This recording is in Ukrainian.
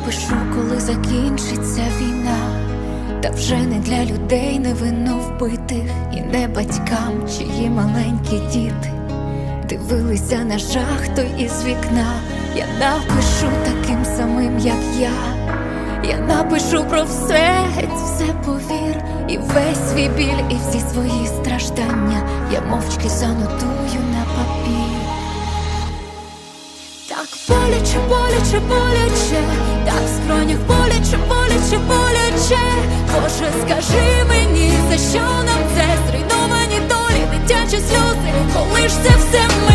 напишу, коли закінчиться війна, та вже не для людей не вино вбитих, і не батькам, чиї маленькі діти дивилися на жахто із вікна. Я напишу таким самим, як я. Я напишу про все, геть все повір, і весь свій біль, і всі свої страждання. Я мовчки занотую на папір. Так боляче, боляче, боляче скажи мені, за що нам це зруйновані долі, дитячі сльози, коли ж це все ми.